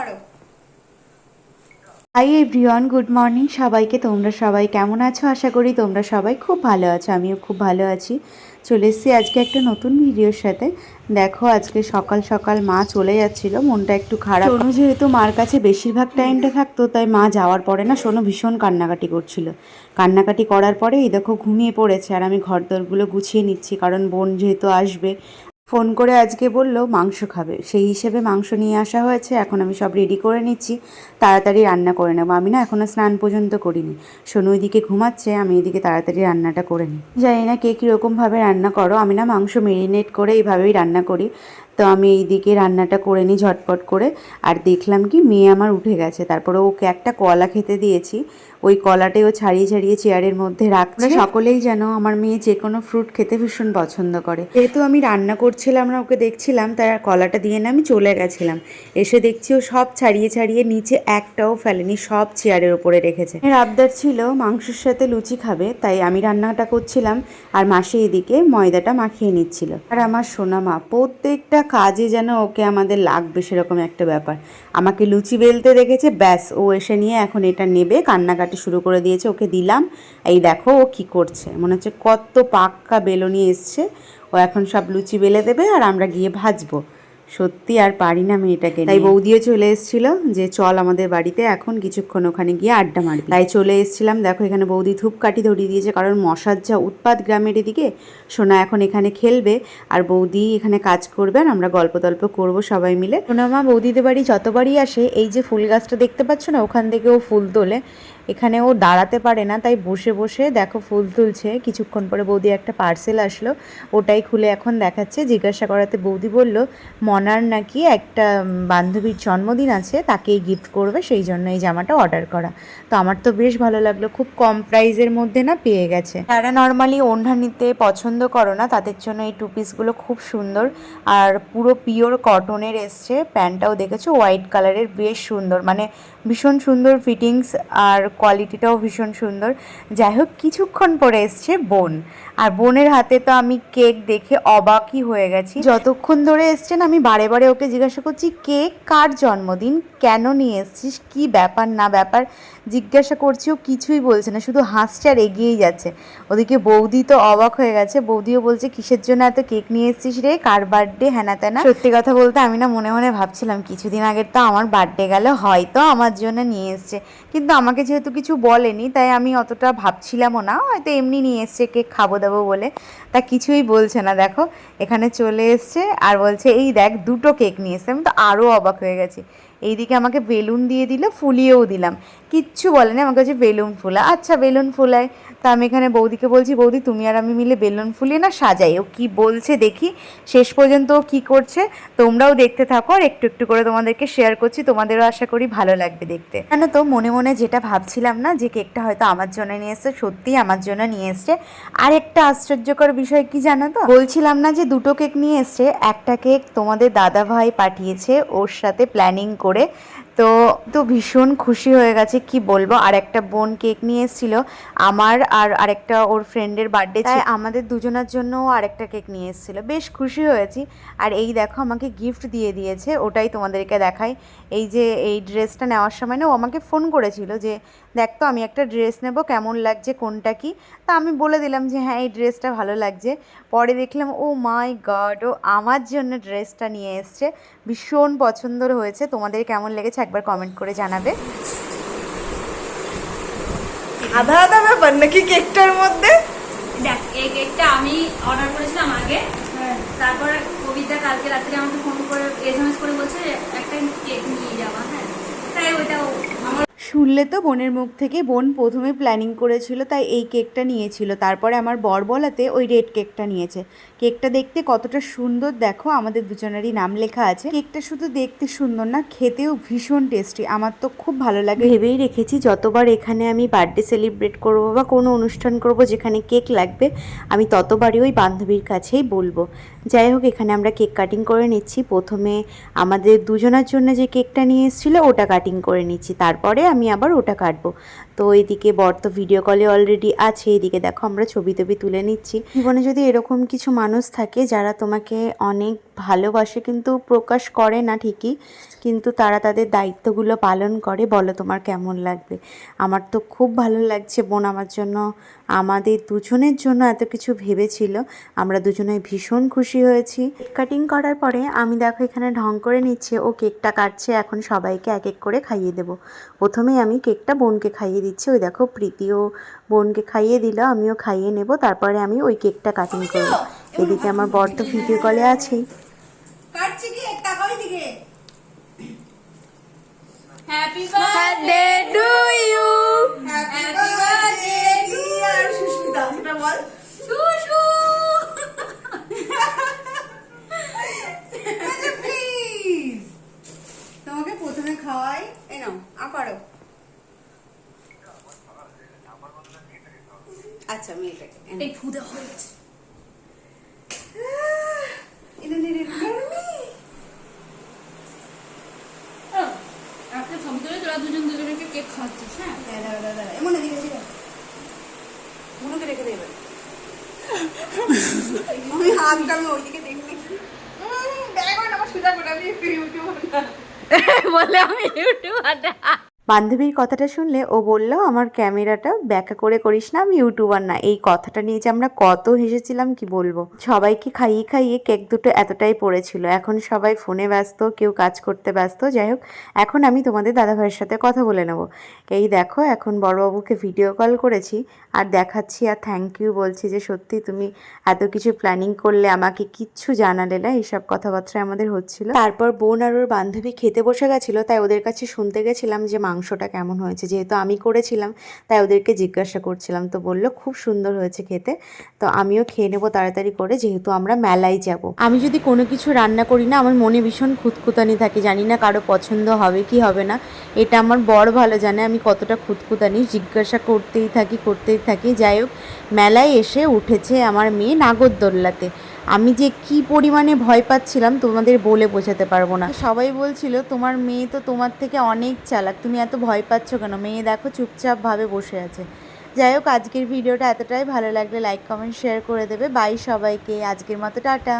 করো। Hi everyone good morning সবাইকে তোমরা সবাই কেমন আছো? আশা করি তোমরা সবাই খুব ভালো আছো। আমিও খুব ভালো আছি। চলে এসেছি আজকে একটা নতুন ভিডিওর সাথে। দেখো আজকে সকাল সকাল মা চলে যাচ্ছিল। মনটা একটু খারাপ। সোনু যেহেতু মার কাছে বেশিরভাগ টাইমটা থাকতো তাই মা যাওয়ার পরে না সোনু ভীষণ কান্নাকাটি করছিল। কান্নাকাটি করার পরে এই দেখো ঘুমিয়ে পড়েছে। আর আমি ঘর দরগুলো গুছিয়ে নিচ্ছি কারণ বোন যেহেতু আসবে ফোন করে আজকে বলল, মাংস খাবে। সেই হিসেবে মাংস নিয়ে আসা হয়েছে। এখন আমি সব রেডি করে নিচ্ছি। তাড়াতাড়ি রান্না করে নেব। আমি না এখনও স্নান পর্যন্ত করিনি। সোনু এদিকে ঘুমাচ্ছে, আমি এদিকে তাড়াতাড়ি রান্নাটা করে নিই। জানি না কে কীরকমভাবে রান্না করো। আমি না মাংস মেরিনেট করে এইভাবেই রান্না করি। তো আমি এইদিকে রান্নাটা করে নিই ঝটপট করে। আর দেখলাম কি মেয়ে আমার উঠে গেছে। তারপরে ওকে একটা কলা খেতে দিয়েছি। ওই কলাটাই ও ছাড়িয়ে ছাড়িয়ে চেয়ারের মধ্যে রাখছে। সকলেই যেন আমার মেয়ে যে কোনো ফ্রুট খেতে ভীষণ পছন্দ করে। যেহেতু আমি রান্না করছিলাম না ওকে দেখছিলাম তাই আর কলাটা দিয়ে না আমি চলে গেছিলাম। এসে দেখছি ও সব ছাড়িয়ে ছাড়িয়ে নিচে একটাও ফেলেনি সব চেয়ারের ওপরে রেখেছে। এর আবদার ছিল মাংসের সাথে লুচি খাবে তাই আমি রান্নাটা করছিলাম। আর মাসে এদিকে ময়দাটা মাখিয়ে নিচ্ছিল। আর আমার সোনা মা প্রত্যেকটা কাজে যেন ওকে আমাদের লাগবে সেরকম একটা ব্যাপার। আমাকে লুচি বেলতে দেখেছে, ব্যাস, ও এসে নিয়ে এখন এটা নেবে, কান্নাকাটি শুরু করে দিয়েছে, ওকে দিলাম। এই দেখো ও কি করছে, মনে হচ্ছে কত পাক্কা বেলনি এসছে। ও এখন সব লুচি বেলে দেবে আর আমরা গিয়ে ভাজবো। সত্যি আর পারি না মেয়েটাকে তাই বৌদিও চলে এসেছিল যে চল আমাদের বাড়িতে এখন কিছুক্ষণ ওখানে গিয়ে আড্ডা মারবি। তাই চলে এসেছিলাম। দেখো এখানে বৌদি ধূপকাঠি ধরিয়ে দিয়েছে কারণ মশার যা উৎপাত গ্রামের এদিকে সোনা এখন এখানে খেলবে আর বৌদি এখানে কাজ করবে আর আমরা গল্প তল্প করব সবাই মিলে। সোনা মা বৌদিদের বাড়ি যতবারই আসে এই যে ফুল গাছটা দেখতে পাচ্ছ না ওখান থেকে ও ফুল তোলে। এখানে ও দাঁড়াতে পারে না তাই বসে বসে দেখো ফুল তুলছে। কিছুক্ষণ পরে বৌদি একটা পার্সেল আসলো ওটাই খুলে এখন দেখাচ্ছে। জিজ্ঞাসা করাতে বৌদি বলল মনার নাকি একটা বান্ধবীর জন্মদিন আছে, তাকেই গিফট করবে, সেই জন্য এই জামাটা অর্ডার করা। তো আমার তো বেশ ভালো লাগল, খুব কম প্রাইজের মধ্যে না পেয়ে গেছে। যারা নর্মালি ওড়না নিতে পছন্দ করো না, তাদের জন্য এই টু পিসগুলো খুব সুন্দর। আর পুরো পিওর কটনের এসছে, প্যান্টটাও দেখেছ হোয়াইট কালারের বেশ সুন্দর। মানে ভীষণ সুন্দর ফিটিংস আর কোয়ালিটিটাও ভীষণ সুন্দর। যাই হোক, কিছুক্ষণ পরে এসছে বোন। আর বোনের হাতে তো আমি কেক দেখে অবাকই হয়ে গেছি। যতক্ষণ ধরে এসছেন, আমি বারে বারে ওকে জিজ্ঞাসা করছি কেক কার জন্মদিন? কেন নিয়ে এসছিস? কী ব্যাপার? না ব্যাপার? জিজ্ঞাসা করছি, ও কিছুই বলছে না, শুধু হাসছে আর এগিয়েই যাচ্ছে। ওদিকে বৌদি তো অবাক হয়ে গেছে। বৌদিও বলছে, কিসের জন্য এত কেক নিয়ে এসছিস রে? কার বার্থডে হ্যানা ত্যানা সত্যি কথা বলতে আমি না মনে মনে ভাবছিলাম, কিছুদিন আগের তো আমার বার্থডে গেল, হয়তো আমার জন্য নিয়ে এসছে। কিন্তু আমাকে যেহেতু কিছু বলেনি, তাই আমি অতটা ভাবছিলামও না। হয়তো এমনি নিয়ে এসছে, কেক খাব দাবো বলে। তা কিছুই বলছে না, দেখো। এখানে চলে এসছে আর বলছে, এই দেখ দুটো কেক নিয়ে এসেছে আমি তো আরও অবাক হয়ে গেছি। এইদিকে আমাকে বেলুন দিয়ে দিল, ফুলিয়েও দিলাম। কিচ্ছু বলেনি, আমাকে হচ্ছে বেলুন ফুলা। আচ্ছা বেলুন ফুলায় তা আমি এখানে বৌদিকে বলছি, বৌদি, তুমি আর আমি মিলে বেলুন ফুলিয়ে না সাজাই। ও কি বলছে দেখি, শেষ পর্যন্ত ও কী করছে, তোমরাও দেখতে থাকো আর একটু একটু করে তোমাদেরকে শেয়ার করছি। তোমাদেরও আশা করি ভালো লাগবে দেখতে। কেন তো, মনে মনে যেটা ভাবছিলাম না, যে কেকটা হয়তো আমার জন্য নিয়ে এসছে, সত্যিই আমার জন্য নিয়ে এসছে। আর একটা আশ্চর্যকর বিষয় কি জানো তো? বলছিলাম না যে দুটো কেক নিয়ে এসছে। একটা কেক তোমাদের দাদা ভাই পাঠিয়েছে, ওর সাথে প্ল্যানিং করে okay তো তো ভীষণ খুশি হয়ে গেছে কি বলব? আর একটা বোন কেক নিয়ে এসেছিল আমার আর আরেকটা ওর ফ্রেন্ডের বার্থডে তাই আমাদের দুজনের জন্য আরেকটা কেক নিয়ে এসেছিল। বেশ খুশি হয়েছি। আর এই দেখো আমাকে গিফট দিয়ে দিয়েছে ওটাই তোমাদেরকে দেখাই। এই যে এই ড্রেসটা নেওয়ার সময় না ও আমাকে ফোন করেছিল যে দেখ তো আমি একটা ড্রেস নেব কেমন লাগছে কোনটা কি? তা আমি বলে দিলাম যে হ্যাঁ এই ড্রেসটা ভালো লাগছে। পরে দেখলাম ও মাই গড ও আমার জন্য ড্রেসটা নিয়ে এসছে। ভীষণ পছন্দর হয়েছে। তোমাদের কেমন লেগেছে? একবার কমেন্ট করে জানাবে। আধা আধা ব্যাপার নাকি কেকটার মধ্যে? দেখ এই কেকটা আমি অর্ডার করেছিলাম আগে। তারপর কবিতা কালকে রাত্রে আমাকে ফোন করে এসএমএস করে বলছে একটা কেক নিয়ে যাওয়া হ্যাঁ। তাই ওইটা আমার শুনলে তো বোনের মুখ থেকে বোন প্রথমে প্ল্যানিং করেছিল, তাই এই কেকটা নিয়েছিল। তারপরে আমার বর বলাতে ওই রেড কেকটা নিয়েছে। কেকটা দেখতে কতটা সুন্দর দেখো, আমাদের দুজনেরই নাম লেখা আছে। কেকটা শুধু দেখতে সুন্দর না, খেতেও ভীষণ টেস্টি আমার তো খুব ভালো লাগে। ভেবেই রেখেছি যতবার এখানে আমি বার্থডে সেলিব্রেট করব বা কোনো অনুষ্ঠান করব যেখানে কেক লাগবে, আমি ততবারই ওই বান্ধবীর কাছেই বলব। যাই হোক, এখানে আমরা কেক কাটিং করে নিচ্ছি। প্রথমে আমাদের দুজনের জন্য যে কেকটা নিয়ে এসেছিল, ওটা কাটিং করে নিচ্ছি। তারপরে আমি আমি আবার ওটা কাটবো। তো এইদিকে বর তো ভিডিও কলে অলরেডি আছে এইদিকে দেখো আমরা ছবি টবি তুলে নিচ্ছি। জীবনে যদি এরকম কিছু মানুষ থাকে যারা তোমাকে অনেক ভালোবাসে কিন্তু প্রকাশ করে না ঠিকই, কিন্তু তারা তাদের দায়িত্বগুলো পালন করে, বলো তোমার কেমন লাগবে? আমার তো খুব ভালো লাগছে, বোন আমার জন্য, আমাদের দুজনের জন্য এত কিছু ভেবেছিল। আমরা দুজনে ভীষণ খুশি হয়েছি। কাটিং করার পরে আমি দেখো এখানে ঢং করে নিচ্ছে, ও কেকটা কাটছে, এখন সবাইকে এক এক করে খাইয়ে দেবো। প্রথমেই আমি কেকটা বোনকে খাইয়ে দিচ্ছি। ওই দেখো প্রীতিও বোনকে খাইয়ে দিল আমিও খাইয়ে নেব তারপরে আমি ওই কেকটা কাটিং করব। এদিকে আমার বর তো ভিডিও কলে আছেই। Happy birthday বল। তোমাকে প্রথমে খাওয়াই। এই নাও আ আচ্ছা আমি এটাকে এই ফুদে হয়ে গেছে একটা ছবি তুলে তোরা দুজন দুজনকে কেক খাওয়াচ্ছিস হ্যাঁ? দাঁড়া দাঁড়া দাঁড়া দাঁড়া এমন এদিকে ছিল মনুকে রেখে দেবে আমি হাতটা আমি ওইদিকে একটু ইউটিউব বলে আমি ইউটিউবার বান্ধবীর কথাটা শুনলে ও বলল, আমার ক্যামেরাটা ব্যাকা করে করিস না, আমি ইউটিউবার না। এই কথাটা নিয়ে যে আমরা কত হেসেছিলাম, কি বলব? সবাইকে খাইয়ে খাইয়ে কেক দুটো এতটাই পড়েছিল। এখন সবাই ফোনে ব্যস্ত, কেউ কাজ করতে ব্যস্ত। যাই হোক, এখন আমি তোমাদের দাদাভাইয়ের সাথে কথা বলে নেব। এই দেখো, এখন বড়বাবুকে ভিডিও কল করেছি আর দেখাচ্ছি আর থ্যাংক ইউ বলছি যে সত্যি তুমি এত কিছু প্ল্যানিং করলে, আমাকে কিচ্ছু জানালে না, এইসব কথাবার্তা আমাদের হচ্ছিল। তারপর বোন আর ওর বান্ধবী খেতে বসে গেছিল, তাই ওদের কাছে শুনতে গেছিলাম যে মাংসটা কেমন হয়েছে? যেহেতু আমি করেছিলাম, তাই ওদেরকে জিজ্ঞাসা করছিলাম। তো বলল, খুব সুন্দর হয়েছে খেতে। তো আমিও খেয়ে নেব তাড়াতাড়ি করে, যেহেতু আমরা মেলায় যাব। আমি যদি কোনো কিছু রান্না করি না, আমার মনে ভীষণ খুঁতখুতানি থাকে। জানি না কারও পছন্দ হবে কি হবে না। এটা আমার বড় ভালো জানে, আমি কতটা খুঁতখুতানি। জিজ্ঞাসা করতেই থাকি করতেই থাকি। যাই হোক, মেলায় এসে উঠেছে আমার মেয়ে নাগরদোল্লাতে। আমি যে কি পরিমাণে ভয় পাচ্ছিলাম তোমাদের বলে বোঝাতে পারব না। সবাই বলছিল, তোমার মেয়ে তো তোমার থেকে অনেক চালাক। তুমি এত ভয় পাচ্ছ কেন? মেয়ে দেখো চুপচাপভাবে বসে আছে। যাই হোক, আজকের ভিডিওটা এতটাই। ভালো লাগলে লাইক কমেন্ট শেয়ার করে দেবে। বাই সবাইকে। আজকের মতো টাটা।